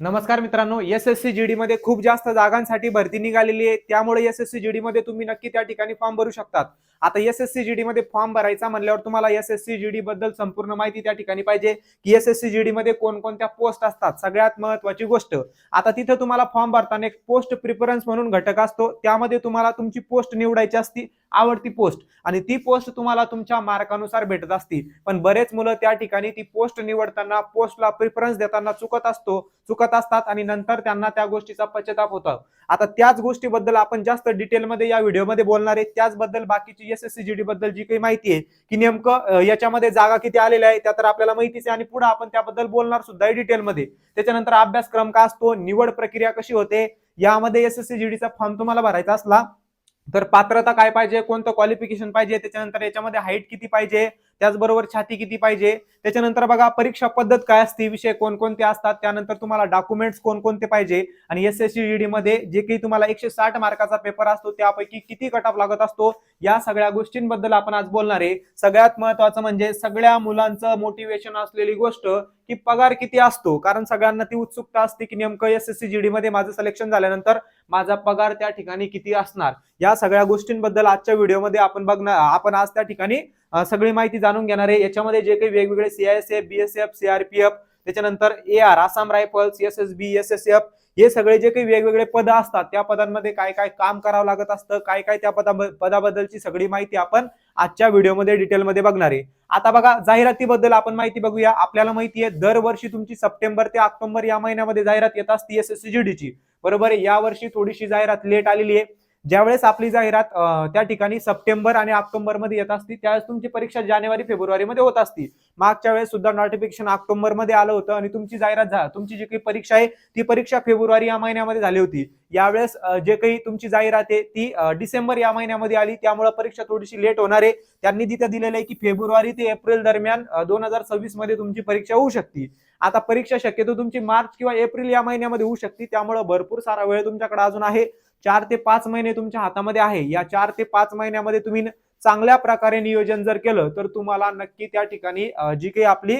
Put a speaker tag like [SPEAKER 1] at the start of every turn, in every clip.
[SPEAKER 1] नमस्कार मित्रांनो S S C GD मध्ये खूप जास्त जागांसाठी भरती निघालेली आहे. त्यामुळे एस एस सी जीडी मध्ये तुम्ही नक्की त्या ठिकाणी फॉर्म भरू शकतात. आता एस एस सी जीडी मध्ये फॉर्म भरायचा म्हणल्यावर तुम्हाला एस एस सी जीडी बद्दल संपूर्ण माहिती त्या ठिकाणी पाहिजे. की एस एस सी जीडी मध्ये कोणकोणत्या पोस्ट असतात? सगळ्यात महत्वाची गोष्ट. आता तिथे तुम्हाला फॉर्म भरताना एक पोस्ट प्रिफरन्स म्हणून घटक असतो. त्यामध्ये तुम्हाला तुमची पोस्ट निवडायची असती आवडती पोस्ट आणि ती पोस्ट तुम्हाला तुमच्या मार्कानुसार भेटत असती. पण बरेच मुलं त्या ठिकाणी ती पोस्ट निवडताना पोस्टला प्रिफरन्स देताना चुकत असतो चुकत असतात आणि नंतर त्यांना त्या गोष्टीचा पश्चाताप होतो. आता त्याच गोष्टीबद्दल आपण जास्त डिटेलमध्ये या व्हिडिओमध्ये बोलणार आहे. त्याचबद्दल बाकीची एस एस जीडी बद्दल जी काही माहिती आहे की नेमकं याच्यामध्ये जागा किती आलेल्या आहे त्या तर आपल्याला माहितीच आहे. आणि पुढे आपण त्याबद्दल बोलणार सुद्धा आहे डिटेलमध्ये त्याच्यानंतर अभ्यासक्रम का असतो निवड प्रक्रिया कशी होते यामध्ये एसएससी जीडीचा फॉर्म तुम्हाला भरायचा असला तर पात्रता काय पाहिजे? कोणतं क्वालिफिकेशन पाहिजे? त्याच्यानंतर याच्यामध्ये हाईट किती पाहिजे? त्याचबरोबर छाती किती पाहिजे? त्याच्यानंतर बघा परीक्षा पद्धत काय असते? विषय कोणकोणते असतात? त्यानंतर तुम्हाला डॉक्युमेंट्स कोणकोणते पाहिजे? आणि एस एस सी मध्ये जे काही तुम्हाला एकशे साठ मार्काचा पेपर असतो त्यापैकी किती कट ऑफ लागत असतो? या सगळ्या गोष्टींबद्दल आपण आज बोलणार आहे. सगळ्यात महत्वाचं म्हणजे सगळ्या मुलांचं मोटिवेशन असलेली गोष्ट की पगार किती असतो? कारण सगळ्यांना ती उत्सुकता असते की नेमकं एस एस सी मध्ये माझं सिलेक्शन झाल्यानंतर माझा पगार त्या ठिकाणी किती असणार? या सगळ्या गोष्टींबद्दल आजच्या व्हिडिओमध्ये आपण बघणार आपण आज त्या ठिकाणी सगळी माहिती जाणून घेणार आहे. याच्यामध्ये जे काही वेगवेगळे सीआयएसएफ बीएसएफ सीआरपीएफ त्याच्यानंतर A R Assam rifles S S B S S F हे सगळे जे काही वेगवेगळे पद असतात त्या पदांमध्ये काय काय काम करावं लागत असतं काय काय त्या पदा पदाबद्दलची सगळी माहिती आपण आजच्या व्हिडिओमध्ये डिटेलमध्ये बघणार आहे. आता बघा जाहिरातीबद्दल आपण माहिती बघूया. आपल्याला माहिती आहे दरवर्षी तुमची सप्टेंबर ते ऑक्टोबर या महिन्यामध्ये जाहिरात येत असते एसएससीजीडीची ची. बरोबर या यावर्षी थोडीशी जाहिरात लेट आलेली आहे. ज्यावेळेस आपली जाहिरात त्या ठिकाणी सप्टेंबर आणि ऑक्टोबरमध्ये येत असती त्यावेळेस तुमची परीक्षा जानेवारी फेब्रुवारी मध्ये होत असती. मागच्या वेळेस सुद्धा नोटिफिकेशन ऑक्टोबरमध्ये आलं होतं आणि तुमची जाहिरात झा तुमची जी काही परीक्षा आहे ती परीक्षा फेब्रुवारी या महिन्यामध्ये झाली होती. यावेळेस जे काही तुमची जाहिरात आहे ती डिसेंबर या महिन्यामध्ये आली. त्यामुळे परीक्षा थोडीशी लेट होणार आहे. त्यांनी तिथे दिलेलं आहे की फेब्रुवारी ते एप्रिल दरम्यान दोन हजार सव्वीसमध्ये तुमची परीक्षा होऊ शकते. आता परीक्षा शक्यतो तुमची मार्च किंवा एप्रिल या महिन्यामध्ये होऊ शकते. त्यामुळे भरपूर सारा वेळ तुमच्याकडे अजून आहे. चार ते पाच महिने तुमच्या हातामध्ये आहे. या चार ते पाच महिन्यामध्ये तुम्ही चांगल्या प्रकारे नियोजन जर केलं तर तुम्हाला नक्की त्या ठिकाणी जी काही आपली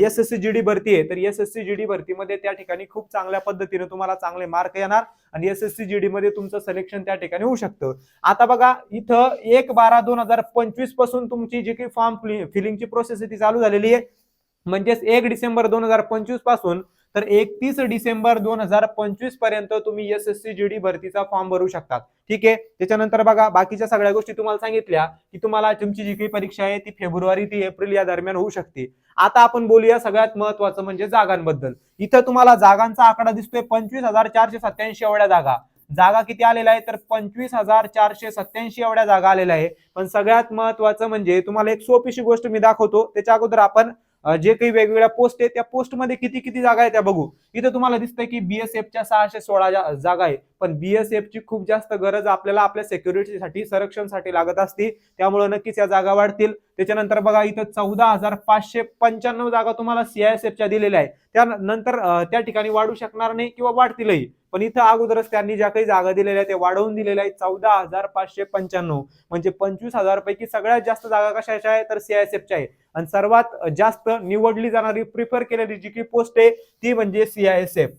[SPEAKER 1] एस एस सी जीडी भरती आहे तर एस एस सी जीडी भरतीमध्ये त्या ठिकाणी खूप चांगल्या पद्धतीने तुम्हाला चांगले मार्क येणार आणि एस एस सी जीडी मध्ये तुमचं सिलेक्शन त्या ठिकाणी होऊ शकतं. आता बघा इथं एक बारा दोन हजार पंचवीसपासून तुमची जी काही फॉर्म फिलिंगची प्रोसेस आहे ती चालू झालेली आहे. म्हणजेच एक डिसेंबर दोन हजार पंचवीसपासून तर एकतीस डिसेंबर दोन हजार पंचवीसपर्यंत तुम्ही एस एस सी जीडी भरतीचा फॉर्म भरू शकतात. ठीक आहे? त्याच्यानंतर बघा बाकीच्या सगळ्या गोष्टी तुम्हाला सांगितल्या की तुम्हाला तुमची जी काही परीक्षा आहे ती फेब्रुवारी ती एप्रिल या दरम्यान होऊ शकते. आता आपण बोलूया सगळ्यात महत्वाचं म्हणजे जागांबद्दल. इथं तुम्हाला जागांचा आकडा दिसतोय पंचवीस हजार चारशे सत्याऐंशी एवढ्या जागा. जागा किती आलेल्या आहे तर पंचवीस हजार चारशे सत्याऐंशी एवढ्या जागा आलेल्या आहे पण सगळ्यात महत्वाचं म्हणजे तुम्हाला एक सोपीशी गोष्ट मी दाखवतो. त्याच्या अगोदर आपण जे काही वेगवेगळ्या पोस्ट आहेत त्या पोस्टमध्ये किती किती जागा आहे त्या बघू. इथं तुम्हाला दिसतंय की बीएसएफच्या सहाशे सोळा जा- जागा आहे पण बीएसएफ ची खूप जास्त गरज आपल्याला आपल्या सेक्युरिटीसाठी संरक्षणसाठी लागत असते. त्यामुळे नक्कीच या जागा वाढतील. त्याच्यानंतर बघा इथं चौदा हजार पाचशे पंच्याण्णव जागा तुम्हाला सीआयएसएफच्या दिलेल्या आहे त्यानंतर त्या ठिकाणी वाढू शकणार नाही किंवा वाढतीलही. पण इथं अगोदरच त्यांनी ज्या काही जागा दिलेल्या आहेत त्या वाढवून दिलेल्या आहेत चौदा हजार पाचशे पंच्याण्णव. म्हणजे पंचवीस हजार पैकी सगळ्यात जास्त जागा कशाच्या आहे तर सीआयएसएफच्या आहे आणि सर्वात जास्त निवडली जाणारी प्रिफर केलेली जी की पोस्ट आहे ती म्हणजे सीआयएसएफ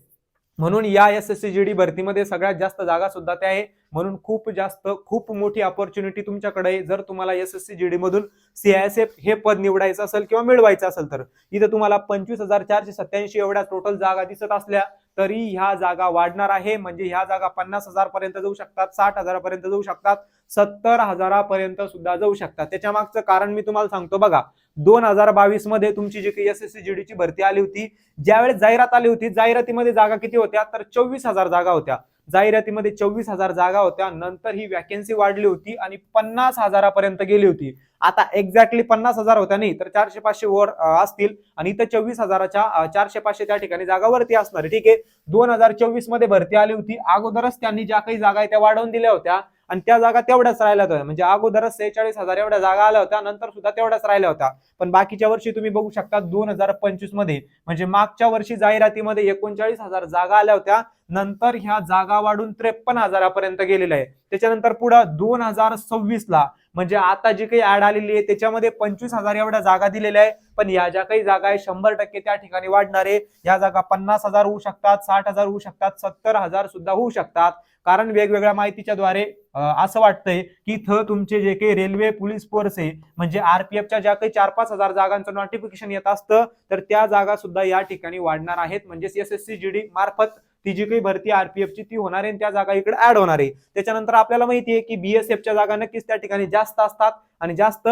[SPEAKER 1] म्हणून या S S C G D भरतीमध्ये सगळ्यात जास्त जागा सुद्धा त्या आहे. म्हणून खूप जास्त खूप मोठी ऑपॉर्च्युनिटी तुमच्याकडे आहे. जर तुम्हाला S S C G D मधून सीआयएसएफ हे पद निवडायचं असेल किंवा मिळवायचं असेल तर इथं तुम्हाला पंचवीस हजार चारशे सत्याऐंशी एवढ्या टोटल जागा दिसत असल्या तरी ह्या जागा वाढणार आहे. म्हणजे ह्या जागा पन्नास हजार पर्यंत जाऊ शकतात साठ हजारापर्यंत जाऊ शकतात सत्तर हजारापर्यंत सुद्धा जाऊ शकतात. त्याच्या मागचं कारण मी तुम्हाला सांगतो बघा. दोन हजार बावीसमध्ये तुमची जी काही एस एस सी जीडीची भरती आली होती ज्यावेळेस जाहिरात आली होती जाहिरातीमध्ये जागा किती होत्या? तर चोवीस हजार जागा होत्या. जाहिरातीमध्ये चोवीस हजार जागा होत्या. नंतर ही वॅकन्सी वाढली होती आणि पन्नास हजारापर्यंत गेली होती. आता एक्झॅक्टली पन्नास हजार होत्या नाही तर चारशे पाचशे वर असतील. आणि इथं चोवीस हजाराच्या चारशे पाचशे त्या ठिकाणी जागावरती असणार ठीक आहे? दोन हजार चोवीसमध्ये भरती आली होती. अगोदरच त्यांनी ज्या काही जागा आहे त्या वाढवून दिल्या होत्या. आणि त्या जागा तेवढ्याच राहिल्या होत्या. म्हणजे अगोदरच सेहेचाळीस हजार एवढ्या जागा आल्या होत्या नंतर सुद्धा तेवढ्याच राहिल्या होत्या. पण बाकीच्या वर्षी तुम्ही बघू शकता दोन हजार पंचवीसमध्ये म्हणजे मागच्या वर्षी जाहिरातीमध्ये एकोणचाळीस हजार जागा आल्या होत्या नंतर ह्या जागा वाढून त्रेपन्न हजारापर्यंत गेलेल्या आहे त्याच्यानंतर पुढे दोन हजार सव्वीस ला म्हणजे आता जी काही ऍड आलेली आहे त्याच्यामध्ये पंचवीस हजार एवढ्या जागा दिलेल्या आहे पण या ज्या काही जागा आहे शंभर टक्के त्या ठिकाणी वाढणार. आहे या जागा पन्नास हजार होऊ शकतात साठ हजार होऊ शकतात सत्तर हजार सुद्धा होऊ शकतात. कारण वेगवेगळ्या माहितीच्या द्वारे असं वाटतंय की इथं तुमचे जे काही रेल्वे पोलीस फोर्स आहे म्हणजे आरपीएफच्या ज्या काही चार पाच हजार जागांचं नोटिफिकेशन येत असतं तर त्या जागा सुद्धा या ठिकाणी वाढणार आहेत. म्हणजेच S S C G D मार्फत ती जी काही भरती आरपीएफची ती होणार आहे आणि त्या जागा इकडे ऍड होणार आहे. त्याच्यानंतर आपल्याला माहिती आहे की बीएसएफच्या जागा नक्कीच त्या ठिकाणी जास्त असतात आणि जास्त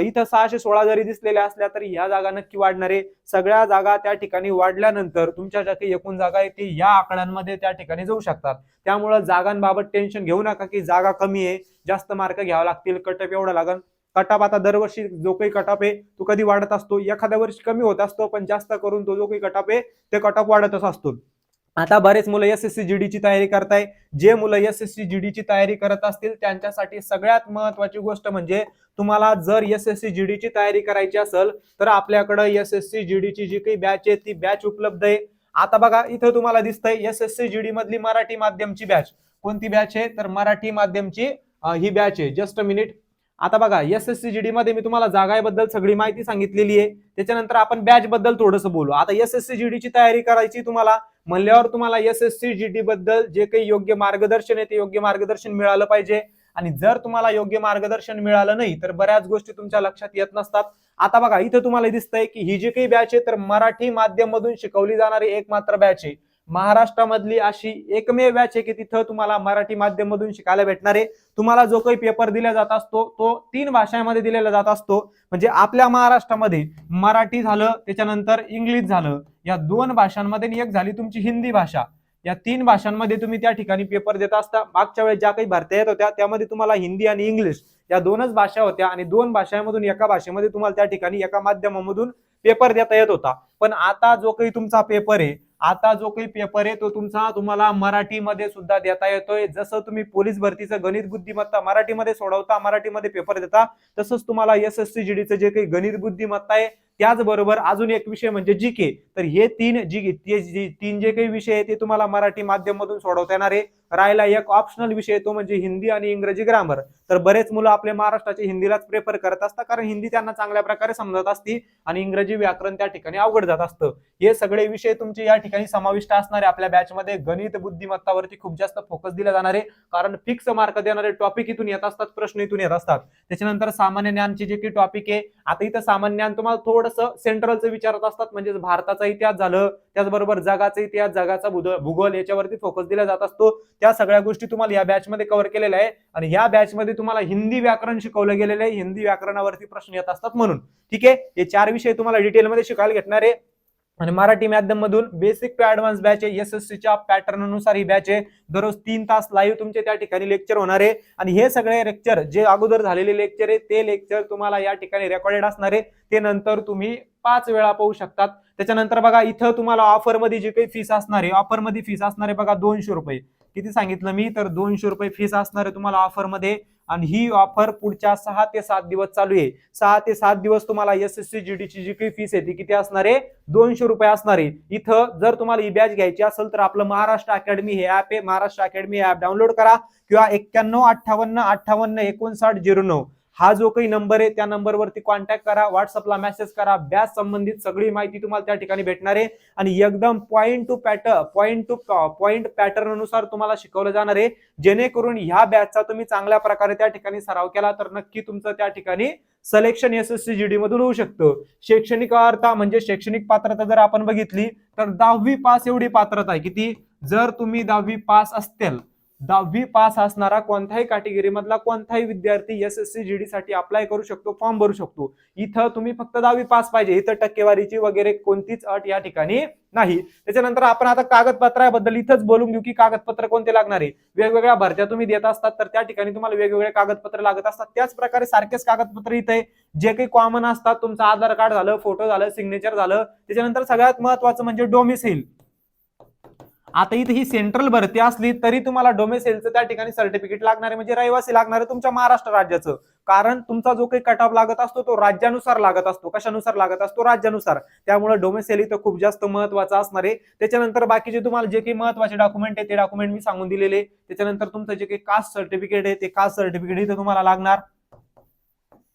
[SPEAKER 1] इथं सहाशे सोळा जरी दिसलेल्या असल्या तरी या जागा नक्की वाढणार आहे. सगळ्या जागा त्या ठिकाणी वाढल्यानंतर तुमच्या ज्या काही एकूण जागा आहे ती या आकड्यांमध्ये त्या ठिकाणी जाऊ शकतात. त्यामुळं जागांबाबत टेन्शन घेऊ नका की जागा कमी आहे जास्त मार्क घ्यावा लागतील कटअप एवढा लागन. कटाप आता दरवर्षी जो काही कटाप आहे तो कधी वाढत असतो? एखाद्या वर्षी कमी होत असतो पण जास्त करून तो जो काही कटाप आहे ते कटाप वाढतच असतो. आता बरेच मुलं एस एस सी जीडीची तयारी करताय. जे मुलं एस एस सी जीडीची तयारी करत असतील त्यांच्यासाठी सगळ्यात महत्वाची गोष्ट म्हणजे तुम्हाला जर एस एस सी जीडीची तयारी करायची असेल तर आपल्याकडे एस एस सी जीडीची जी काही बॅच आहे ती बॅच उपलब्ध आहे. आता बघा इथं तुम्हाला दिसतंय एस एस सी जीडी मधली मराठी माध्यमची बॅच कोणती बॅच आहे? तर मराठी माध्यमची ही बॅच आहे. जस्ट अ मिनिट आता बघा एस एस सी जीडी मध्ये मी तुम्हाला जागाबद्दल सगळी माहिती सांगितलेली आहे. त्याच्यानंतर आपण बॅच बद्दल थोडंसं बोलू. आता एस एस सी जीडीची तयारी करायची तुम्हाला म्हणल्यावर तुम्हाला एस एस सी जीडी बद्दल जे काही योग्य मार्गदर्शन आहे ते योग्य मार्गदर्शन मिळालं पाहिजे. आणि जर तुम्हाला योग्य मार्गदर्शन मिळालं नाही तर बऱ्याच गोष्टी तुमच्या लक्षात येत नसतात. आता बघा इथं तुम्हाला दिसतंय की ही जी काही बॅच आहे तर मराठी माध्यम मधून शिकवली जाणारी एक मात्र बॅच आहे. महाराष्ट्रामधली अशी एकमेव बॅच आहे की तिथं तुम्हाला मराठी माध्यम मधून शिकायला भेटणार आहे. तुम्हाला जो काही पेपर दिला जात असतो तो तीन भाषांमध्ये दिलेला जात असतो. म्हणजे आपल्या महाराष्ट्रामध्ये मराठी झालं त्याच्यानंतर इंग्लिश झालं या दोन भाषांमध्ये एक झाली तुमची हिंदी भाषा. या तीन भाषांमध्ये तुम्ही त्या ठिकाणी पेपर देत असता. मागच्या वेळेस ज्या काही भरत्या येत होत्या त्यामध्ये तुम्हाला हिंदी आणि इंग्लिश या दोनच भाषा होत्या आणि दोन भाषांमधून एका भाषेमध्ये तुम्हाला त्या ठिकाणी एका माध्यमामधून पेपर देता येत होता. पण आता जो काही तुमचा पेपर आहे आता जो काही पेपर आहे तो तुमचा तुम्हाला मराठीमध्ये सुद्धा देता येतोय. जसं तुम्ही पोलीस भरतीचं गणित बुद्धिमत्ता मराठीमध्ये सोडवता मराठीमध्ये पेपर देता तसंच तुम्हाला एस एस सी जीडीचं जे काही गणित बुद्धिमत्ता आहे त्याचबरोबर अजून एक विषय म्हणजे जी के तर हे तीन जी तीन जे काही विषय आहे ते तुम्हाला मराठी माध्यमातून सोडवता येणार आहे. राहिला एक ऑप्शनल विषय तो म्हणजे हिंदी आणि इंग्रजी ग्रामर तर बरेच मुलं आपल्या महाराष्ट्राचे हिंदीलाच प्रेफर करत असतात कारण हिंदी त्यांना चांगल्या प्रकारे समजत असते आणि इंग्रजी व्याकरण त्या ठिकाणी अवघड जात असतं. हे सगळे विषय तुमचे या ठिकाणी समाविष्ट असणारे आपल्या बॅचमध्ये गणित बुद्धिमत्तावरती खूप जास्त फोकस दिला जाणार आहे. कारण फिक्स मार्क देणारे टॉपिक इथून येत असतात प्रश्न इथून येत असतात. त्याच्यानंतर सामान्य ज्ञानचे जे काही टॉपिक आहे आता इथं सामान्य ज्ञान तुम्हाला थोडं थोडंसं सेंट्रलचं विचारत असतात. म्हणजे भारताचा इतिहास झालं त्याचबरोबर जगाचा इतिहास जगाचा भूगोल याच्यावरती फोकस दिला जात असतो. त्या सगळ्या गोष्टी तुम्हाला या बॅच मध्ये कव्हर केलेल्या आहे आणि या बॅच मध्ये तुम्हाला हिंदी व्याकरण शिकवलं गेलेलं आहे. हिंदी व्याकरणावरती प्रश्न येत असतात म्हणून. ठीक आहे? हे चार विषय तुम्हाला डिटेलमध्ये शिकायला घेणार आहे. आणि मराठी माध्यम मधून बेसिक टू ऍडव्हान्स बॅच आहे एस एस पॅटर्ननुसार ही बॅच आहे. दररोज तीन तास लाईव्ह तुमचे त्या ठिकाणी लेक्चर होणार आहे. आणि हे सगळे लेक्चर जे अगोदर झालेले लेक्चर आहे ते लेक्चर तुम्हाला या ठिकाणी रेकॉर्डेड असणार आहे. ते नंतर तुम्ही पाच वेळा पाहू शकतात. त्याच्यानंतर बघा इथं तुम्हाला ऑफरमध्ये जी काही फीस असणार आहे ऑफरमध्ये फीस असणार आहे बघा दोनशे रुपये. किती सांगितलं मी? तर दोनशे रुपये फीस असणार आहे तुम्हाला ऑफरमध्ये आणि ही ऑफर पुढच्या सहा ते सात दिवस चालू आहे. सहा ते सात दिवस तुम्हाला एस एस सी जी ची जी काही फीस आहे ती किती असणार आहे? दोनशे रुपये असणार आहे. इथं जर तुम्हाला ही बॅच घ्यायची असेल तर आपलं महाराष्ट्र अकॅडमी हे ऍप आहे. महाराष्ट्र अकॅडमी ऍप डाउनलोड करा. किंवा एक्क्याण्णव अठ्ठावन्न अठ्ठावन्न एकोणसाठ झिरो नऊ. हा जो काही नंबर आहे त्या नंबरवरती कॉन्टॅक्ट करा व्हॉट्सअपला मेसेज करा. बॅच संबंधित सगळी माहिती तुम्हाला त्या ठिकाणी भेटणार आहे. आणि एकदम point to pattern point to point pattern अनुसार तुम्हाला शिकवलं जाणार आहे. जेणेकरून ह्या बॅचचा तुम्ही चांगल्या प्रकारे त्या ठिकाणी सराव केला तर नक्की तुमचं त्या ठिकाणी selection SSC GD G D मधून होऊ शकतं. शैक्षणिक अर्थ म्हणजे शैक्षणिक पात्रता जर आपण बघितली तर दहावी पास एवढी पात्रता आहे. किती? जर तुम्ही दहावी पास असतील दहावी पास असणारा कोणत्याही कॅटेगरीमधला कोणताही विद्यार्थी एस एस सी जीडी साठी अप्लाय करू शकतो फॉर्म भरू शकतो. इथं तुम्ही फक्त दहावी पास पाहिजे. इथं टक्केवारीची वगैरे कोणतीच अट या ठिकाणी नाही. त्याच्यानंतर आपण आता कागदपत्राबद्दल इथंच बोलून घेऊ की कागदपत्र कोणते लागणार आहे. वेगवेगळ्या भरत्या तुम्ही देत असतात तर त्या ठिकाणी तुम्हाला वेगवेगळे कागदपत्र लागत असतात. त्याच प्रकारे सारखेच कागदपत्र इथे जे काही कॉमन असतात तुमचं आधार कार्ड झालं फोटो झालं सिग्नेचर झालं त्याच्यानंतर सगळ्यात महत्वाचं म्हणजे डोमिसाईल आता इथे ही सेंट्रल भरती असली तरी तुम्हाला डोमेसेलचं त्या ठिकाणी सर्टिफिकेट लागणार आहे म्हणजे रहिवासी लागणार आहे तुमच्या महाराष्ट्र राज्याचं. कारण तुमचा जो काही कट ऑफ लागत असतो तो राज्यानुसार लागत असतो. कशानुसार लागत असतो? राज्यानुसार. त्यामुळे डोमेसेल इथं खूप जास्त महत्त्वाचा असणार आहे. त्याच्यानंतर बाकीचे तुम्हाला जे काही महत्त्वाचे डॉक्युमेंट आहे ते डॉक्युमेंट मी सांगून दिलेले. त्याच्यानंतर तुमचं जे काही कास्ट सर्टिफिकेट आहे ते कास्ट सर्टिफिकेट इथं तुम्हाला लागणार.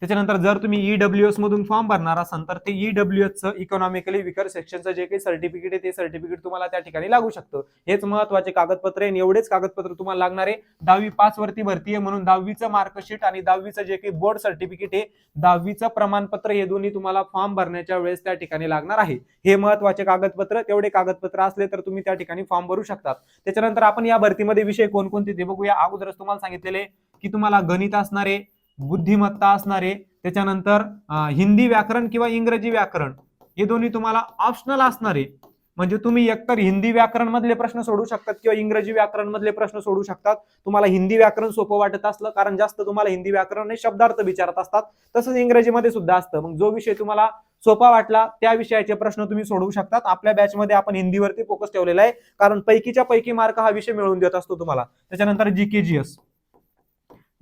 [SPEAKER 1] त्याच्यानंतर जर तुम्ही ईडब्ल्यू एस मधून फॉर्म भरणार असाल तर ते ईडब्ल्यू एसचं इकॉनॉमिकली विकर सेक्शनचं जे काही सर्टिफिकेट आहे ते सर्टिफिकेट तुम्हाला त्या ठिकाणी लागू शकतं. हेच महत्त्वाचे कागदपत्र आहे एवढेच कागदपत्र तुम्हाला लागणार आहे. दहावी पाच वरती भरती आहे म्हणून दहावीचं मार्कशीट आणि दहावीचं जे काही बोर्ड सर्टिफिकेट आहे दहावीचं प्रमाणपत्र हे दोन्ही तुम्हाला फॉर्म भरण्याच्या वेळेस त्या ठिकाणी लागणार आहे. हे महत्त्वाचे कागदपत्र तेवढे कागदपत्र असले तर तुम्ही त्या ठिकाणी फॉर्म भरू शकतात. त्याच्यानंतर आपण या भरतीमध्ये विषय कोणकोणते ते बघूया. अगोदरच तुम्हाला सांगितलेले की तुम्हाला गणित असणारे बुद्धिमत्ता असणारे त्याच्यानंतर हिंदी व्याकरण किंवा इंग्रजी व्याकरण हे दोन्ही तुम्हाला ऑप्शनल असणारे. म्हणजे तुम्ही एकतर हिंदी व्याकरण मधले प्रश्न सोडू शकतात किंवा इंग्रजी व्याकरण मधले प्रश्न सोडू शकतात. तुम्हाला हिंदी व्याकरण सोपं वाटत असलं कारण जास्त तुम्हाला हिंदी व्याकरण हे शब्दार्थ विचारत असतात. तसंच इंग्रजीमध्ये सुद्धा असतं. मग जो विषय तुम्हाला सोपा वाटला त्या विषयाचे प्रश्न तुम्ही सोडवू शकतात. आपल्या बॅचमध्ये आपण हिंदीवरती फोकस ठेवलेला आहे. कारण पैकीच्या पैकी मार्क हा विषय मिळवून देत असतो तुम्हाला. त्याच्यानंतर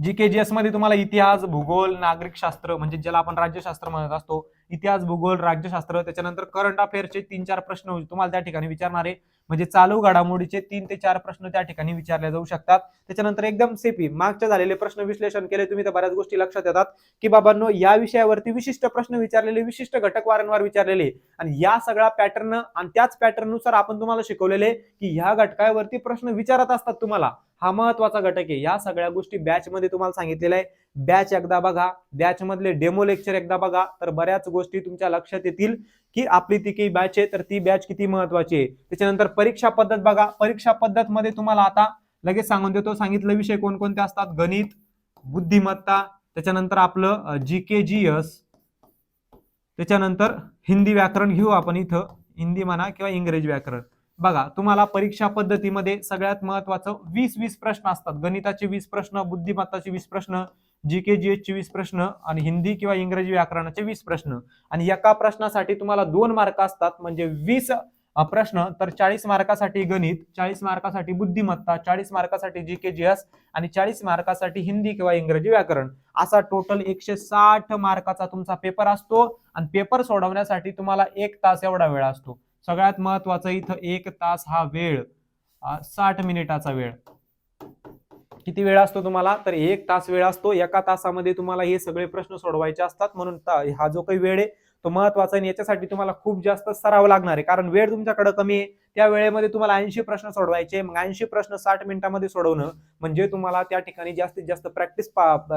[SPEAKER 1] जीकेजीएस जीकेजीएसमध्ये तुम्हाला इतिहास भूगोल नागरिक शास्त्र म्हणजे ज्याला आपण राज्यशास्त्र म्हणत असतो इतिहास भूगोल राज्यशास्त्र त्याच्यानंतर करंट अफेअरचे तीन चार प्रश्न तुम्हाला त्या ठिकाणी विचारणार आहे म्हणजे चालू घडामोडीचे तीन ते चार प्रश्न त्या ठिकाणी विचारले जाऊ शकतात. त्याच्यानंतर एकदम सेपी मागच्या झालेले प्रश्न विश्लेषण केले तुम्ही तर बऱ्याच गोष्टी लक्षात येतात. की बाबांनो या विषयावरती विशिष्ट प्रश्न विचारलेले विशिष्ट घटक वारंवार विचारलेले आणि या सगळ्या पॅटर्न आणि त्याच पॅटर्ननुसार आपण तुम्हाला शिकवलेले की ह्या घटकावरती प्रश्न विचारत असतात तुम्हाला. हा महत्त्वाचा घटक आहे. या सगळ्या गोष्टी बॅच मध्ये तुम्हाला सांगितलेल्या आहे. बॅच एकदा बघा. बॅच मधले डेमो लेक्चर एकदा बघा. तर बऱ्याच गोष्टी तुमच्या लक्षात येतील की आपली ती काही बॅच आहे तर ती बॅच किती महत्वाची आहे. त्याच्यानंतर परीक्षा पद्धत बघा. परीक्षा पद्धत मध्ये तुम्हाला आता लगेच सांगून देतो. सांगितलं विषय कोणकोणते असतात? गणित बुद्धिमत्ता त्याच्यानंतर आपलं जी के जी एस त्याच्यानंतर हिंदी व्याकरण घेऊ आपण इथं. हिंदी म्हणा किंवा इंग्रजी व्याकरण. बघा तुम्हाला परीक्षा पद्धतीमध्ये सगळ्यात महत्वाचं वीस वीस प्रश्न असतात. गणिताचे वीस प्रश्न बुद्धिमत्ताचे वीस प्रश्न जी के जी चे वीस प्रश्न आणि हिंदी किंवा इंग्रजी व्याकरणाचे वीस प्रश्न. आणि एका प्रश्नासाठी तुम्हाला दोन मार्क असतात म्हणजे वीस प्रश्न तर चाळीस मार्कासाठी गणित चाळीस मार्कासाठी बुद्धिमत्ता चाळीस मार्कासाठी जी के जी एस आणि चाळीस मार्कासाठी हिंदी किंवा इंग्रजी व्याकरण. असा टोटल एकशे साठ मार्काचा तुमचा पेपर असतो आणि पेपर सोडवण्यासाठी तुम्हाला एक तास एवढा वेळ असतो. सगळ्यात महत्वाचं इथं एक तास हा वेळ साठ मिनिटाचा वेळ. किती वेळ असतो तुम्हाला? तर एक तास वेळ असतो. एका तासामध्ये तुम्हाला हे सगळे प्रश्न सोडवायचे असतात. म्हणून हा जो काही वेळ आहे तो महत्त्वाचा आहे आणि याच्यासाठी तुम्हाला खूप जास्त सराव लागणार आहे. कारण वेळ तुमच्याकडे कमी आहे. त्या वेळेमध्ये तुम्हाला ऐंशी प्रश्न सोडवायचे मग ऐंशी प्रश्न साठ मिनिटांमध्ये सोडवणं म्हणजे तुम्हाला त्या ठिकाणी जास्तीत जास्त प्रॅक्टिस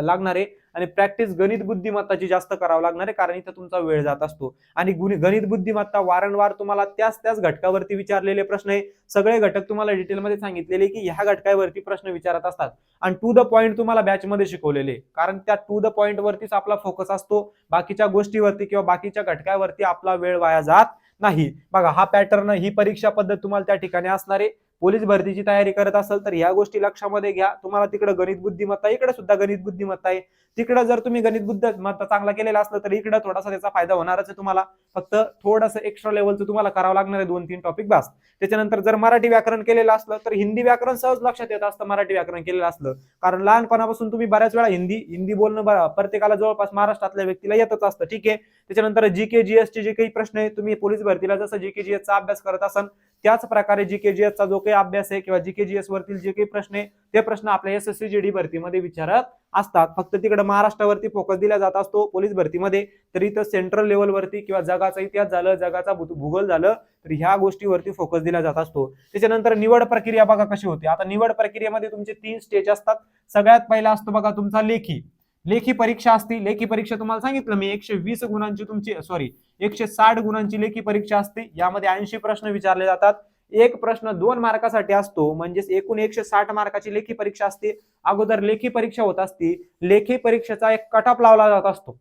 [SPEAKER 1] लागणार आहे आणि प्रॅक्टिस गणित बुद्धिमत्ताची जास्त करावं लागणार आहे कारण इथं तुमचा वेळ जात असतो. आणि गणित बुद्धिमत्ता वारंवार तुम्हाला त्याच त्याच घटकावरती विचारलेले प्रश्न आहे. सगळे घटक तुम्हाला डिटेलमध्ये सांगितलेले की ह्या घटकावरती प्रश्न विचारत असतात. आणि टू द पॉईंट तुम्हाला बॅचमध्ये शिकवलेले. कारण त्या टू द पॉईंट वरतीच आपला फोकस असतो. बाकीच्या गोष्टीवरती किंवा बाकीच्या घटकावरती आपला वेळ वाया जात नाही. बघा हा पॅटर्न ही परीक्षा पद्धत तुम्हाला त्या ठिकाणी असणार आहे. पोलीस भरतीची तयारी करत असाल तर ह्या गोष्टी लक्षामध्ये घ्या. तुम्हाला तिकडे गणित बुद्धिमत्ता इकडे सुद्धा गणित बुद्धिमत्ता आहे. तिकडे जर तुम्ही गणित बुद्धिमत्ता चांगला केलेला असलं तर इकडे थोडासा त्याचा फायदा होणारच आहे तुम्हाला. फक्त थोडंसं एक्स्ट्रा लेवलचं तुम्हाला करावं लागणार आहे दोन तीन टॉपिक बस. त्याच्यानंतर जर मराठी व्याकरण केलेलं असलं तर हिंदी व्याकरण सहज लक्षात येत असतं मराठी व्याकरण केलेलं असलं. कारण लहानपणापासून तुम्ही बऱ्याच वेळा हिंदी हिंदी बोलणं प्रत्येकाला जवळपास महाराष्ट्रातल्या व्यक्तीला येतच असतं. ठीक आहे? त्याच्यानंतर जी के जी एस चे जे काही प्रश्न आहे तुम्ही पोलीस भरतीला जसं जी के जी चा अभ्यास करत असाल त्याच प्रकारे जी के जी एसचा जो काही अभ्यास आहे किंवा जी के जी एस वरतील जे काही प्रश्न आहे ते प्रश्न आपल्या S S C G D भरतीमध्ये विचारत असतात. फक्त तिकडे महाराष्ट्रावरती फोकस दिला जात असतो पोलीस भरतीमध्ये. तर इथं सेंट्रल लेवलवरती किंवा जगाचा इतिहास झालं जगाचा भूगोल झालं तर ह्या गोष्टीवरती फोकस दिला जात असतो. त्याच्यानंतर निवड प्रक्रिया बघा कशी होते. आता निवड प्रक्रियेमध्ये तुमचे तीन स्टेज असतात. सगळ्यात पहिला असतो बघा तुमचा लेखी. लेखी परीक्षा असते. लेखी परीक्षा तुम्हाला सांगितलं मी. एकशे वीस गुणांची तुमची सॉरी एकशे साठ गुणांची लेखी परीक्षा असते. यामध्ये ऐंशी प्रश्न विचारले जातात. एक प्रश्न दोन मार्कासाठी असतो म्हणजेच एकूण एकशे साठ मार्काची लेखी परीक्षा असते. अगोदर लेखी परीक्षा होत असते. लेखी परीक्षेचा एक कटअप लावला जात असतो.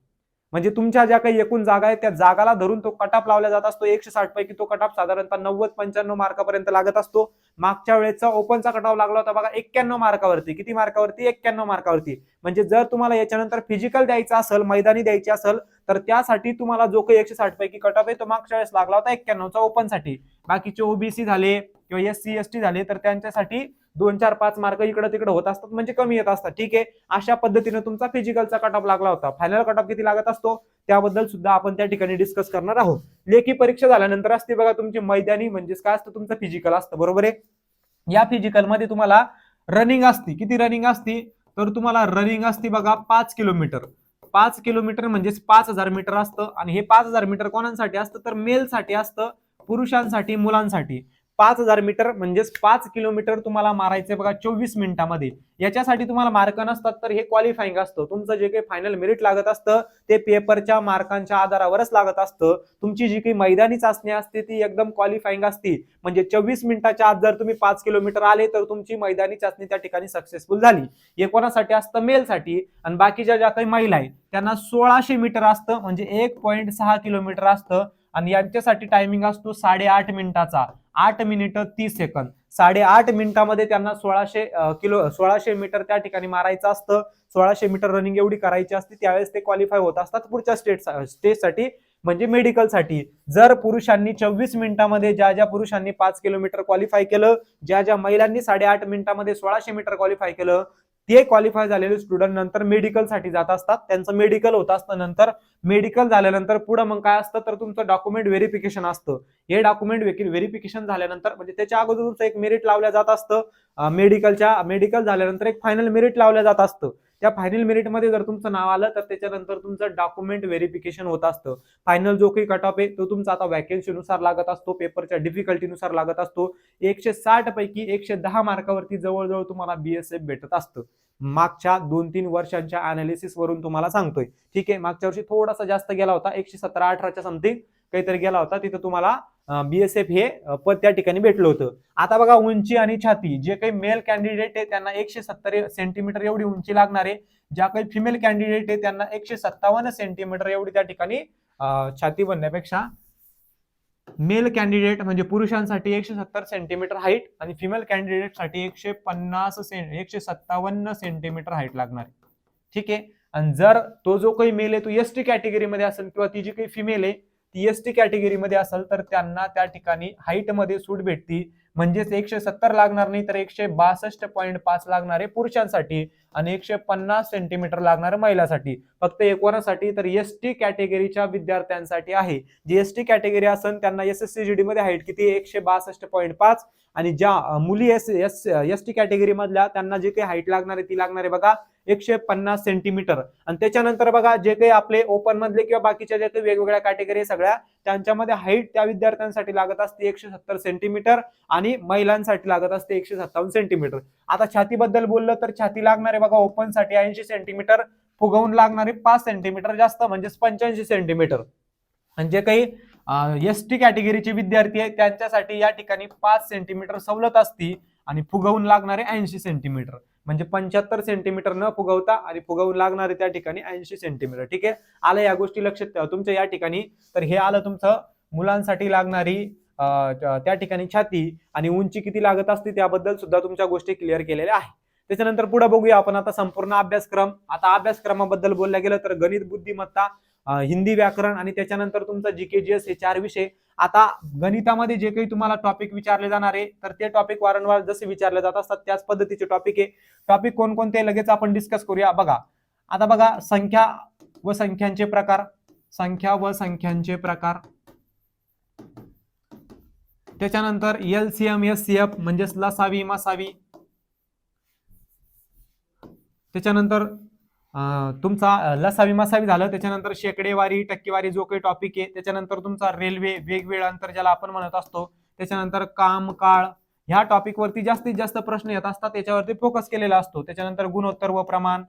[SPEAKER 1] म्हणजे तुमच्या ज्या काही एकूण जागा आहेत त्या जागाला धरून तो कटाप लावला जात असतो. एकशे साठ पैकी तो कटाप साधारणतः नव्वद पंच्याण्णव मार्कापर्यंत लागत असतो. मागच्या वेळेचा ओपनचा कटाव लागला होता बघा एक्क्याण्णव मार्कावरती. किती मार्कावरती? एक्क्याण्णव मार्कावरती. म्हणजे जर तुम्हाला याच्यानंतर फिजिकल द्यायचं असेल मैदानी द्यायची असेल तर त्यासाठी तुम्हाला जो काही एकशे साठ पैकी कटअप आहे तो मागच्या वेळेस लागला होता एक्क्याण्णवचा ओपनसाठी. बाकीचे ओबीसी झाले किंवा एस सी एस टी झाले तर त्यांच्यासाठी दोन चार पाच मार्क इकडे तिकडे होत असतात म्हणजे कमी येत असतात. ठीक आहे? अशा पद्धतीने तुमचा फिजिकलचा कटअप लागला होता. फायनल कटअप किती लागत असतो? त्याबद्दल सुद्धा आपण त्या ठिकाणी डिस्कस करणार आहोत. लेखी परीक्षा झाल्यानंतर असते बघा तुमची मैदानी म्हणजेच काय असतं? तुमचं फिजिकल असतं. बरोबर आहे? या फिजिकलमध्ये तुम्हाला रनिंग असती. किती रनिंग असती? तर तुम्हाला रनिंग असते बघा पाच किलोमीटर पाच किलोमीटर म्हणजेच पाच हजार मीटर असतं. आणि हे पाच हजार मीटर कोणासाठी असतं? तर मेलसाठी असतं पुरुषांसाठी मुलांसाठी. पाच हजार मीटर म्हणजेच पाच किलोमीटर तुम्हाला मारायचे बघा चोवीस मिनिटामध्ये. याच्यासाठी तुम्हाला मार्क नसतात तर हे क्वालिफाईंग असतं. तुमचं जे काही फायनल मेरिट लागत असतं ते पेपरच्या मार्कांच्या आधारावरच लागत असतं. तुमची जी काही मैदानी चाचणी असते ती एकदम क्वालिफाईंग असते. म्हणजे चोवीस मिनिटाच्या आत जर तुम्ही पाच किलोमीटर आले तर तुमची मैदानी चाचणी त्या ठिकाणी सक्सेसफुल झाली. हे कोणासाठी असतं मेलसाठी आणि बाकीच्या ज्या काही महिला आहेत त्यांना सोळाशे मीटर असतं म्हणजे एक पॉईंट सहा किलोमीटर असतं. आणि यांच्यासाठी टायमिंग असतो साडेआठ मिनिटाचा. आठ मिनिट तीस सेकंद साडेआठ मिनिटामध्ये त्यांना सोळाशे किलो सोळाशे मीटर त्या ठिकाणी मारायचं असतं. सोळाशे मीटर रनिंग एवढी करायची असते त्यावेळेस ते क्वालिफाय होत असतात पुढच्या स्टेट स्टेजसाठी म्हणजे मेडिकलसाठी जर पुरुषांनी चोवीस मिनिटामध्ये ज्या ज्या पुरुषांनी पाच किलोमीटर क्वालिफाय केलं ज्या ज्या महिलांनी साडेआठ मिनिटामध्ये सोळाशे मीटर क्वालिफाय केलं ते क्वालिफाय झालेले स्टुडंट नंतर मेडिकलसाठी जात असतात. त्यांचं मेडिकल होत असतं नंतर. मेडिकल झाल्यानंतर पुढे मग काय असतं? तर तुमचं डॉक्युमेंट व्हेरिफिकेशन असतं. हे डॉक्युमेंट व्हेरिफिकेशन झाल्यानंतर म्हणजे त्याच्या अगोदर तुमचं एक मेरिट लावलं जात असतं. मेडिकलच्या मेडिकल झाल्यानंतर एक फायनल मेरिट लावल्या जात असतं. त्या फायनल मेरिटमध्ये जर तुमचं नाव आलं तर त्याच्यानंतर तुमचं डॉक्युमेंट व्हेरिफिकेशन होत असतं. फायनल जो काही कट ऑफ आहे तो तुमचा आता व्हॅकन्सीनुसार लागत असतो पेपरच्या डिफिकल्टीनुसार लागत असतो. एकशे साठ पैकी एकशे दहा मार्कावरती जवळजवळ तुम्हाला बीएसएफ भेटत असतं. मागच्या दोन तीन वर्षांच्या अनालिसिस वरून तुम्हाला सांगतोय. ठीक आहे मागच्या वर्षी थोडासा जास्त गेला होता एकशे सतरा अठराच्या समथिंग काहीतरी गेला होता तिथं तुम्हाला बीएसएफ हे पद त्या ठिकाणी भेटलं होतं. आता बघा उंची आणि छाती जे काही मेल कॅन्डिडेट आहे त्यांना एकशे सत्तर सेंटीमीटर एवढी उंची लागणार आहे. ज्या काही फिमेल कॅन्डिडेट आहे त्यांना एकशे सत्तावन्न सेंटीमीटर एवढी त्या ठिकाणी छाती बनण्यापेक्षा मेल कॅन्डिडेट म्हणजे पुरुषांसाठी एकशे सत्तर सेंटीमीटर हाईट आणि फिमेल कॅन्डिडेटसाठी एकशे पन्नास सें एकशे सत्तावन्न सेंटीमीटर हाईट लागणार ठीक आहे? आणि जर तो जो काही मेल आहे तो एस टी कॅटेगरीमध्ये असेल किंवा ती जी काही फिमेल आहे ती एस टी कॅटेगरीमध्ये असेल तर त्यांना त्या ठिकाणी हाईटमध्ये सूट भेटती. म्हणजेच एकशे सत्तर लागणार नाही तर एकशे बासष्ट पॉईंट पाच लागणार आहे पुरुषांसाठी. आणि एकशे पन्नास सेंटीमीटर लागणार महिलासाठी. फक्त हे तर एस टी कॅटेगरीच्या विद्यार्थ्यांसाठी आहे. जी एस टी कॅटेगरी असेल त्यांना S S C G D मध्ये हाईट किती? एकशे बासष्ट पॉईंट पाच. आणि ज्या मुली S S S T category मधल्या त्यांना जे काही हाईट लागणार आहे ती लागणार आहे बघा एकशे पन्नास सेंटीमीटर आणि त्याच्यानंतर बघा जे काही आपले ओपन मधले किंवा बाकीच्या जे काही वेगवेगळ्या कॅटेगरी सगळ्या त्यांच्यामध्ये हाईट त्या विद्यार्थ्यांसाठी लागत असते एकशे सत्तर सेंटीमीटर आणि महिलांसाठी लागत असते एकशे सत्तावन्न सेंटीमीटर आता छातीबद्दल बोललं तर छाती लागणार आहे बघा ओपनसाठी ऐंशी सेंटीमीटर फुगवून लागणारे पाच सेंटीमीटर जास्त म्हणजेच पंच्याऐंशी सेंटीमीटर आणि जे काही एस टी कॅटेगरीचे विद्यार्थी आहेत त्यांच्यासाठी या ठिकाणी पाच सेंटीमीटर सवलत असती आणि फुगवून लागणारे ऐंशी सेंटीमीटर म्हणजे पंच्याहत्तर सेंटीमीटर न फुगवता आणि फुगवून लागणारे त्या ठिकाणी ऐंशी सेंटीमीटर ठीक आहे? आलं या गोष्टी लक्षात ठेवा. तुमच्या या ठिकाणी तर हे आलं तुमचं मुलांसाठी लागणारी त्या- त्या ठिकाणी छाती आणि उंची किती लागत असते त्याबद्दल सुद्धा तुमच्या गोष्टी क्लिअर केलेल्या आहेत. त्याच्यानंतर पुढे बघूया आपण आता संपूर्ण अभ्यासक्रम. आता अभ्यासक्रमाबद्दल बोलल्या गेलं तर गणित बुद्धिमत्ता हिंदी व्याकरण आणि त्याच्यानंतर तुमचा जी के जी एस हे चार विषय. आता गणितामध्ये जे काही तुम्हाला टॉपिक विचारले जाणार आहे तर ते टॉपिक वारंवार जसे विचारले जात असतात त्याच पद्धतीचे टॉपिक आहे. टॉपिक कोणकोणते लगेच आपण डिस्कस करूया. बघा आता बघा संख्या व संख्यांचे प्रकार. संख्या व संख्यांचे प्रकार. त्याच्यानंतर L C M S C F म्हणजेच लसावी मसावी त्याच्यानंतर तुमचा लसावी मसावी झालं त्याच्यानंतर शेकडेवारी टक्केवारी जो काही टॉपिक आहे त्याच्यानंतर तुमचा रेल्वे वेगवेगळं अंतर ज्याला आपण म्हणत असतो त्याच्यानंतर काम काळ ह्या टॉपिकवरती जास्तीत जास्त प्रश्न येत असतात त्याच्यावरती फोकस केलेला असतो. त्याच्यानंतर गुणोत्तर व प्रमाण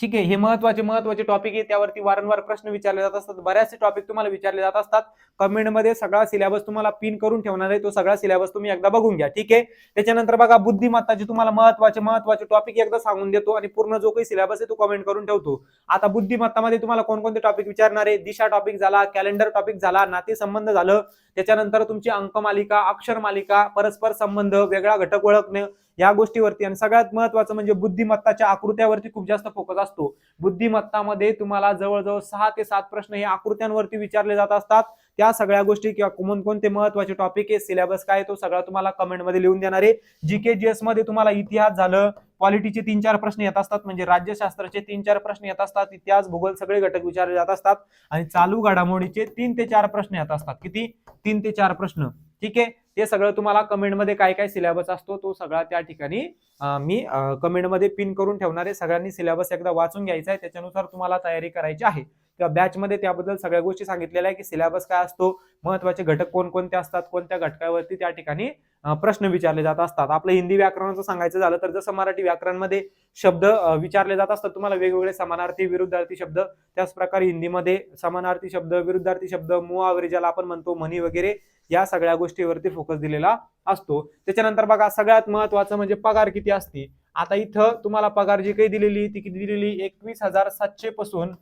[SPEAKER 1] ठीक आहे हे महत्त्वाचे महत्त्वाचे टॉपिक आहे. त्यावरती वारंवार प्रश्न विचारले जात असतात. बऱ्याचशे टॉपिक तुम्हाला विचारले जात असतात. कमेंटमध्ये सगळा सिलेबस तुम्हाला पिन करून ठेवणार आहे. तो सगळा सिलेबस तुम्ही एकदा बघून घ्या ठीक आहे? त्याच्यानंतर बघा बुद्धिमत्ताचे तुम्हाला महत्त्वाचे महत्त्वाचे टॉपिक एकदा सांगून देतो आणि पूर्ण जो काही सिलेबस आहे तो कमेंट करून ठेवतो. आता बुद्धिमत्तामध्ये तुम्हाला कोणकोणते टॉपिक विचारणार आहे? दिशा टॉपिक झाला कॅलेंडर टॉपिक झाला नातेसंबंध झालं. त्याच्यानंतर तुमची अंकमालिका अक्षर मालिका परस्पर संबंध वेगळा घटक ओळखणे या गोष्टीवरती. आणि सगळ्यात महत्वाचं म्हणजे बुद्धिमत्ताच्या आकृत्यावरती खूप जास्त फोकस असतो. बुद्धिमत्तामध्ये तुम्हाला जवळजवळ सहा ते सात प्रश्न हे आकृत्यांवरती विचारले जात असतात. त्या सगळ्या गोष्टी किंवा कोणकोणते महत्त्वाचे टॉपिक आहे सिलेबस काय तो सगळा तुम्हाला कमेंटमध्ये लिहून देणार आहे. जीके जीएसमध्ये तुम्हाला इतिहास झालं क्वालिटीचे तीन चार प्रश्न येत असतात म्हणजे राज्यशास्त्राचे तीन चार प्रश्न येत असतात इतिहास भूगोल सगळे घटक विचारले जात असतात. आणि चालू घडामोडीचे तीन ते चार प्रश्न येत असतात. किती? तीन ते चार प्रश्न. ठीक आहे? ते सगळं तुम्हाला कमेंटमध्ये काय काय सिलेबस असतो तो सगळा त्या ठिकाणी मी कमेंटमध्ये पिन करून ठेवणार आहे. सगळ्यांनी सिलेबस एकदा वाचून घ्यायचा आहे. त्याच्यानुसार तुम्हाला तयारी करायची आहे. किंवा बॅचमध्ये त्याबद्दल सगळ्या गोष्टी सांगितलेल्या आहे की सिलेबस काय असतो महत्त्वाचे घटक कोणकोणते असतात कोणत्या घटकावरती त्या ठिकाणी प्रश्न विचारले जात असतात. आपलं हिंदी व्याकरणाचं सांगायचं झालं तर जसं मराठी व्याकरणमध्ये शब्द विचारले जात असतात तुम्हाला वेगवेगळे समानार्थी विरुद्धार्थी शब्द त्याच प्रकारे हिंदीमध्ये समानार्थी शब्द विरुद्धार्थी शब्द मुहावरी ज्याला आपण म्हणतो म्हणी वगैरे या सगळ्या गोष्टीवरती फोकस दिलेला असतो. त्याच्यानंतर बघा सगळ्यात महत्वाचं म्हणजे पगार किती असते. आता इथं तुम्हाला पगार जी काही दिलेली ती किती दिलेली? एकवीस हजार सातशे पासून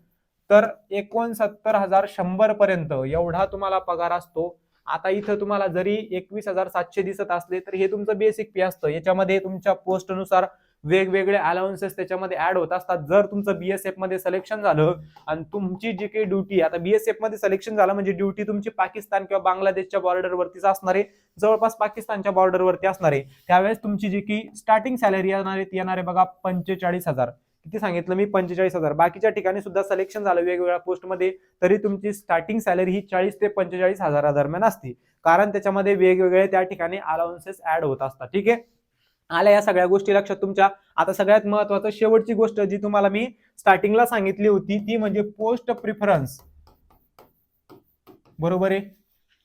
[SPEAKER 1] तर एकोणसत्तर हजार शंभर पर्यंत एवढा तुम्हाला पगार असतो. आता इथं तुम्हाला जरी एकवीस हजार सातशे दिसत असले तर हे तुमचं बेसिक पे असतं. याच्यामध्ये तुमच्या पोस्टनुसार वेगवेगळे अलाउन्सेस त्याच्यामध्ये ऍड होत असतात. जर तुमचं बीएसएफमध्ये सिलेक्शन झालं आणि तुमची जी काही ड्युटी आता बीएसएफमध्ये सिलेक्शन झालं म्हणजे ड्युटी तुमची पाकिस्तान किंवा बांगलादेशच्या बॉर्डरवरतीच असणार आहे जवळपास पाकिस्तानच्या बॉर्डरवरती असणार. आहे त्यावेळेस तुमची जी की स्टार्टिंग सॅलरी येणार आहे ती येणार आहे बघा पंचेचाळीस हजार. किती सांगितलं मी? पंचेचाळीस हजार. बाकीच्या ठिकाणी सुद्धा सिलेक्शन झालं वेगवेगळ्या पोस्टमध्ये तरी तुमची स्टार्टिंग सॅलरी ही चाळीस ते पंचेचाळीस हजारा दरम्यान असते. कारण त्याच्यामध्ये वेगवेगळे त्या ठिकाणी अलाउन्सेस ऍड होत असतात. ठीक आहे? आल्या या सगळ्या गोष्टी लक्षात तुमच्या. आता सगळ्यात महत्वाचं शेवटची गोष्ट जी तुम्हाला मी स्टार्टिंगला सांगितली होती ती म्हणजे पोस्ट प्रिफरन्स बरोबर आहे?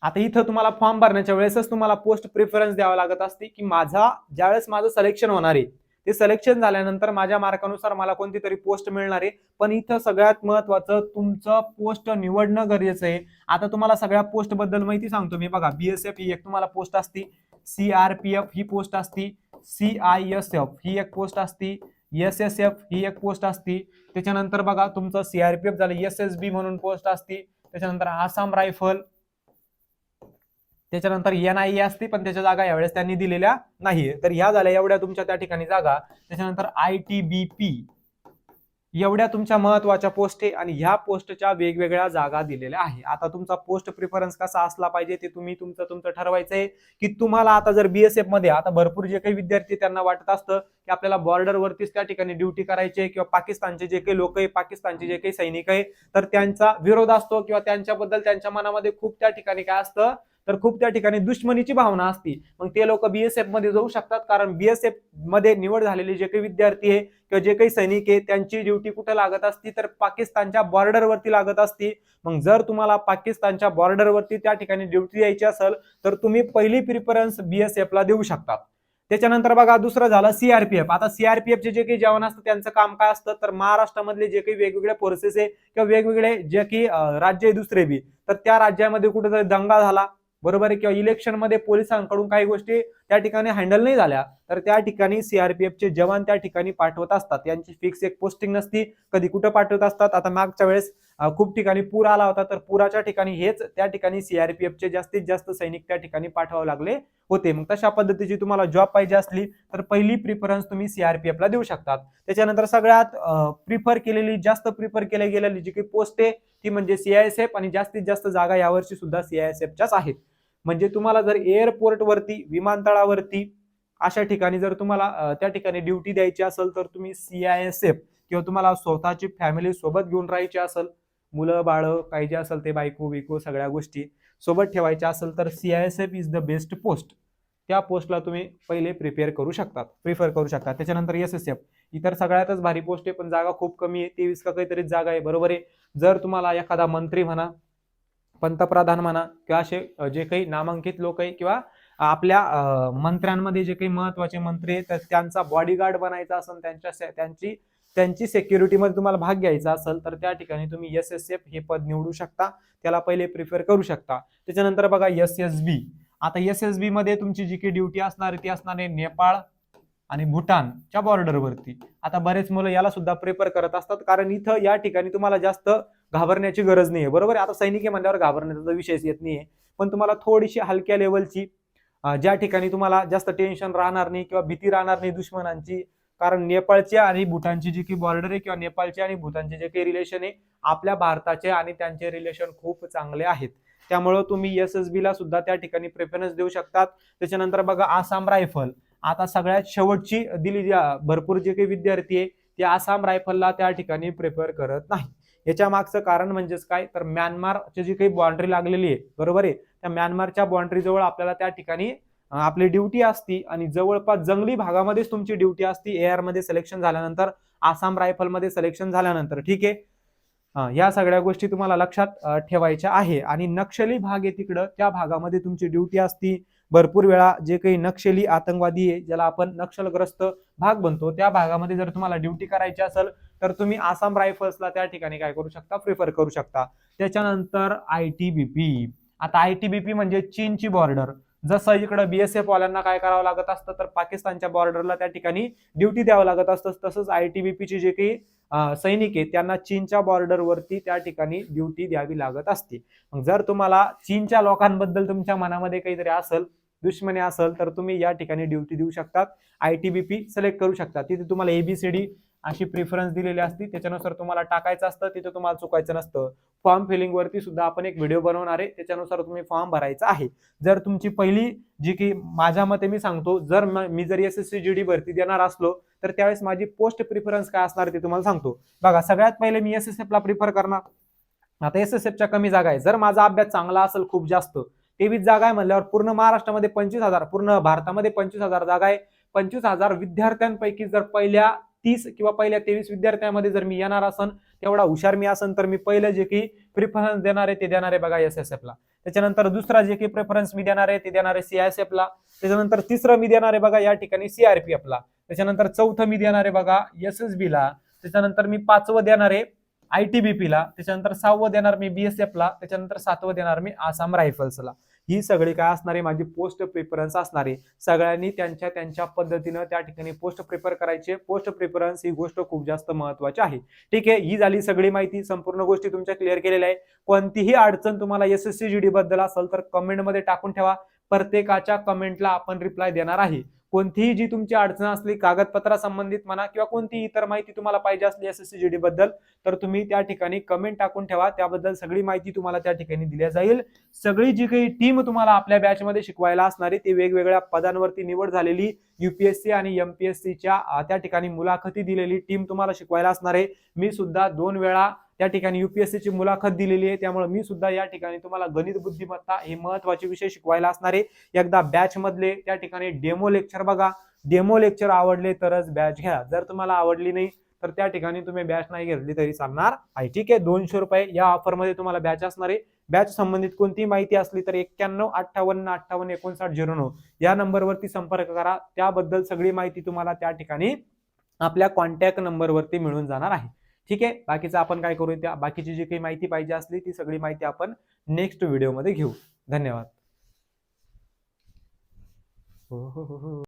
[SPEAKER 1] आता इथं तुम्हाला फॉर्म भरण्याच्या वेळेसच तुम्हाला पोस्ट प्रिफरन्स द्यावा लागत असते की माझा ज्यावेळेस माझं सिलेक्शन होणार आहे ते सिलेक्शन झाल्यानंतर माझ्या मार्कानुसार मला कोणती तरी पोस्ट मिळणार आहे. पण इथं सगळ्यात महत्वाचं तुमचं पोस्ट निवडणं गरजेचं आहे. आता तुम्हाला सगळ्या पोस्टबद्दल माहिती सांगतो मी. बघा बीएसएफ ही एक तुम्हाला पोस्ट असती. सीआरपीएफ ही पोस्ट असती. सी आय एस एफ ही एक पोस्ट असती. एस एस एफ ही एक पोस्ट असती. त्याच्यानंतर बघा तुमचं सीआरपीएफ झालं. एस एस बी म्हणून पोस्ट असती. त्याच्यानंतर आसाम रायफल त्याच्यानंतर एन आय ए असते पण त्याच्या जागा यावेळेस त्यांनी दिलेल्या नाहीये. तर ह्या झाल्या एवढ्या तुमच्या त्या ठिकाणी जागा. त्याच्यानंतर आय टी बी पी एवढ्या तुमच्या महत्त्वाच्या पोस्ट आहे आणि ह्या पोस्टच्या वेगवेगळ्या जागा दिलेल्या आहे. आता तुमचा पोस्ट प्रिफरन्स कसा असला पाहिजे ते तुम्ही तुमचं तुमचं ठरवायचं आहे की तुम्हाला आता जर बीएसएफमध्ये आता भरपूर जे काही विद्यार्थी त्यांना वाटत असतं की आपल्याला बॉर्डरवरतीच त्या ठिकाणी ड्युटी करायची आहे किंवा पाकिस्तानचे जे काही लोक आहे पाकिस्तानचे जे काही सैनिक आहे तर त्यांचा विरोध असतो किंवा त्यांच्याबद्दल त्यांच्या मनामध्ये खूप त्या ठिकाणी काय असतं तर खूप त्या ठिकाणी दुश्मनीची भावना असती. मग ते लोक बीएसएफमध्ये जाऊ शकतात. कारण बीएसएफमध्ये निवड झालेले जे काही विद्यार्थी आहे किंवा जे काही सैनिक आहे त्यांची ड्युटी कुठे लागत असती तर पाकिस्तानच्या बॉर्डरवरती लागत असती. मग जर तुम्हाला पाकिस्तानच्या बॉर्डरवरती त्या ठिकाणी ड्युटी द्यायची असेल तर तुम्ही पहिली प्रिफरन्स बीएसएफला देऊ शकता त्याच्यानंतर बघा दुसरं झालं सीआरपीएफ आता सीआरपीएफचे जे काही जवान असतं त्यांचं काम काय असतं? तर महाराष्ट्रामधले जे काही वेगवेगळे फोर्सेस आहे किंवा वेगवेगळे जे काही राज्य आहे दुसरे बी. तर त्या राज्यामध्ये कुठेतरी दंगा झाला. बरोबर आहे? किंवा इलेक्शनमध्ये पोलिसांकडून काही गोष्टी त्या ठिकाणी हँडल नाही झाल्या तर त्या ठिकाणी सीआरपीएफचे जवान त्या ठिकाणी पाठवत असतात. यांची फिक्स एक पोस्टिंग नसती कधी कुठं पाठवत असतात. आता मागच्या वेळेस खूप ठिकाणी पूर आला होता तर पुराच्या ठिकाणी हेच त्या ठिकाणी सीआरपीएफचे जास्तीत जास्त सैनिक त्या ठिकाणी पाठवावे लागले होते. मग तशा पद्धतीची तुम्हाला जॉब पाहिजे असली तर पहिली प्रिफरन्स तुम्ही सीआरपीएफ ला देऊ शकतात. त्याच्यानंतर सगळ्यात प्रिफर केलेली जास्त प्रिफर केली गेलेली जी काही पोस्ट आहे ती म्हणजे सीआयएसएफ आणि जास्तीत जास्त जागा यावर्षी सुद्धा सीआयएसएफच्याच आहेत. म्हणजे तुम्हाला जर एअरपोर्ट वरती विमानतळावरती अशा ठिकाणी जर तुम्हाला त्या ठिकाणी ड्युटी द्यायची असेल तर तुम्ही सीआयएसएफ किंवा तुम्हाला स्वतःची फॅमिली सोबत घेऊन राहायची असेल मुलं बाळं काही जे असेल ते बायको बिको सगळ्या गोष्टी सोबत ठेवायच्या असेल तर CISF is the best post त्या पोस्टला तुम्ही पहिले प्रिपेअर करू शकतात प्रिफर करू शकता त्याच्यानंतर एस एस एफ इतर सगळ्यातच भारी पोस्ट आहे पण जागा खूप कमी आहे. तेवीस का काहीतरी जागा आहे. बरोबर आहे. जर तुम्हाला एखादा मंत्री म्हणा पंतप्रधान म्हणा किंवा असे जे काही नामांकित लोक आहे किंवा आपल्या मंत्र्यांमध्ये जे काही महत्त्वाचे मंत्री आहेत तर त्यांचा बॉडीगार्ड बनायचा असेल त्यांच्या त्यांची त्यांची सेक्युरिटीमध्ये तुम्हाला भाग घ्यायचा असेल तर त्या ठिकाणी तुम्ही एस एस एफ हे पद निवडू शकता. त्याला पहिले प्रिफर करू शकता. त्याच्यानंतर बघा एस एस बी आता एस एस बी मध्ये तुमची जी काही ड्युटी असणार आहे ती असणार आहे नेपाळ आणि भूटानच्या बॉर्डरवरती आता बरेच मुलं याला सुद्धा प्रिफर करत असतात कारण इथं या ठिकाणी तुम्हाला जास्त घाबरण्याची गरज नाही आहे बरोबर आहे? आता सैनिक आहे म्हणल्यावर घाबरण्याचा विषयच येत नाही आहे पण तुम्हाला थोडीशी हलक्या लेवलची ज्या ठिकाणी तुम्हाला जास्त टेन्शन राहणार नाही किंवा भीती राहणार नाही दुश्मनांची कारण नेपाळची आणि भूटानची जी की बॉर्डर आहे किंवा नेपाळची आणि भूटानचे जे काही रिलेशन आहे आपल्या भारताचे आणि त्यांचे रिलेशन खूप चांगले आहेत. त्यामुळं तुम्ही एस एस बी ला सुद्धा त्या ठिकाणी प्रेफरन्स देऊ शकतात. त्याच्यानंतर बघा आसाम रायफल आता सगळ्यात शेवटची दिली जी भरपूर जे काही विद्यार्थी आहे ते आसाम रायफलला त्या ठिकाणी प्रेफर करत नाही याच्या मागचं कारण म्हणजेच काय? तर म्यानमारची जी काही बाउंड्री लागलेली आहे बरोबर आहे? त्या म्यानमारच्या बाउंड्री जवळ आपल्याला त्या ठिकाणी आपली ड्युटी असती आणि जवळपास जंगली भागामध्येच तुमची ड्युटी असती. एआरमध्ये सिलेक्शन झाल्यानंतर आसाम रायफलमध्ये सिलेक्शन झाल्यानंतर ठीक आहे? या सगळ्या गोष्टी तुम्हाला लक्षात ठेवायच्या आहे. आणि नक्षली भाग आहे तिकडं त्या भागामध्ये तुमची ड्युटी असती. भरपूर वेळा जे काही नक्षली आतंकवादी आहे ज्याला आपण नक्षलग्रस्त भाग बनतो त्या भागामध्ये जर तुम्हाला ड्युटी करायची असेल तर तुम्ही आसाम रायफल्सला त्या ठिकाणी काय करू शकता? प्रिफर करू शकता. त्याच्यानंतर आय टी बी पी आता आय टी बी पी म्हणजे चीनची बॉर्डर जसं इकडं बीएसएफ वाल्यांना काय करावं लागत असतं तर पाकिस्तानच्या बॉर्डरला त्या ठिकाणी ड्युटी द्यावं लागत असतं. तसंच आय टी बी पीचे जे काही सैनिक आहे त्यांना चीनच्या बॉर्डरवरती त्या ठिकाणी ड्युटी द्यावी लागत असते. मग जर तुम्हाला चीनच्या लोकांबद्दल तुमच्या मनामध्ये काहीतरी असेल दुश्मनी असेल तर तुम्ही या ठिकाणी ड्युटी देऊ शकतात. I T B P select करू शकता. तिथे तुम्हाला एबीसीडी अशी प्रिफरन्स दिलेली असती. त्याच्यानुसार तुम्हाला टाकायचं असतं तिथे तुम्हाला चुकायचं नसतं. फॉर्म फिलिंग वरती सुद्धा आपण एक व्हिडिओ बनवणार आहे. त्याच्यानुसार तुम्ही फॉर्म भरायचा आहे. जर तुमची पहिली जी की माझ्या मते मी सांगतो जर मी जर S S C G D भरती देणार असलो तर त्यावेळेस माझी पोस्ट प्रिफरन्स काय असणार ते तुम्हाला सांगतो. बघा सगळ्यात पहिले मी एस एस एफला प्रिफर करणार. आता एस एस एफच्या कमी जागा आहे. जर माझा अभ्यास चांगला असेल खूप जास्त तेवीस जागा आहे म्हणल्यावर पूर्ण महाराष्ट्रामध्ये पंचवीस हजार पूर्ण भारतामध्ये पंचवीस हजार जागा आहे. पंचवीस हजार विद्यार्थ्यांपैकी जर पहिल्या तीस किंवा पहिल्या तेवीस विद्यार्थ्यांमध्ये जर मी येणार असन तेवढा हुशार मी असन तर मी पहिलं जे की प्रिफरन्स देणार आहे ते देणार आहे बघा एस एस एफ ला. त्याच्यानंतर दुसरा जे की प्रेफरन्स मी देणार आहे ते देणार आहे सीआयएसएफ ला. त्याच्यानंतर तिसरं मी देणार आहे बघा या ठिकाणी सीआरपीएफ ला. त्याच्यानंतर चौथं मी देणार आहे बघा एस एस बी ला. त्याच्यानंतर मी पाचवं देणार आहे आय टी बी पी ला. त्याच्यानंतर सहावं देणार मी बीएसएफ ला. त्याच्यानंतर सातवं देणार मी आसाम रायफल्सला. ही सगळी काय असणारे माझी पोस्ट प्रिफरन्स असणारे सगळ्यांनी त्यांच्या त्यांच्या पद्धतीनं त्या ठिकाणी पोस्ट प्रिफर करायचे. पोस्ट प्रिफरन्स ही गोष्ट खूप जास्त महत्वाची आहे. ठीक आहे? ही झाली सगळी माहिती. संपूर्ण गोष्टी तुमच्या क्लिअर केलेल्या आहे कोणतीही अडचण तुम्हाला S S C G D बद्दल असेल तर कमेंटमध्ये टाकून ठेवा. प्रत्येकाच्या कमेंटला आपण रिप्लाय देणार आहे. कोणतीही जी तुमची अडचण असली कागदपत्रासंबंधित म्हणा किंवा कोणतीही इतर माहिती तुम्हाला पाहिजे असली S S C G D बद्दल तर तुम्ही त्या ठिकाणी कमेंट टाकून ठेवा. त्याबद्दल सगळी माहिती तुम्हाला त्या ठिकाणी दिल्या जाईल. सगळी जी काही टीम तुम्हाला आपल्या बॅचमध्ये शिकवायला असणारी ती वेगवेगळ्या पदांवरती निवड झालेली युपीएससी आणि एमपीएससीच्या त्या ठिकाणी मुलाखती दिलेली टीम तुम्हाला शिकवायला असणार आहे. मी सुद्धा दोन वेळा त्या ठिकाणी युपीएससीची मुलाखत दिलेली आहे. त्यामुळे मी सुद्धा या ठिकाणी तुम्हाला गणित बुद्धिमत्ता हे महत्त्वाचे विषय शिकवायला असणार आहे. एकदा बॅच मधले त्या ठिकाणी डेमो लेक्चर बघा. डेमो लेक्चर आवडले तरच बॅच घ्या. जर तुम्हाला आवडली नाही तर त्या ठिकाणी तुम्ही बॅच नाही घेतली तरी चालणार. आहे ठीक आहे. दोनशे रुपये या ऑफरमध्ये तुम्हाला बॅच असणार आहे. बॅच संबंधित कोणतीही माहिती असली तर एक्क्याण्णव अठ्ठावन्न अठ्ठावन्न एकोणसाठ झिरो नऊ या नंबरवरती संपर्क करा. त्याबद्दल सगळी माहिती तुम्हाला त्या ठिकाणी आपल्या कॉन्टॅक्ट नंबरवरती मिळून जाणार आहे. ठीक आहे? बाकीचं आपण काय करू त्या बाकीची जी काही माहिती पाहिजे असली ती सगळी माहिती आपण नेक्स्ट व्हिडिओमध्ये घेऊ. धन्यवाद. हो हो हो. हो.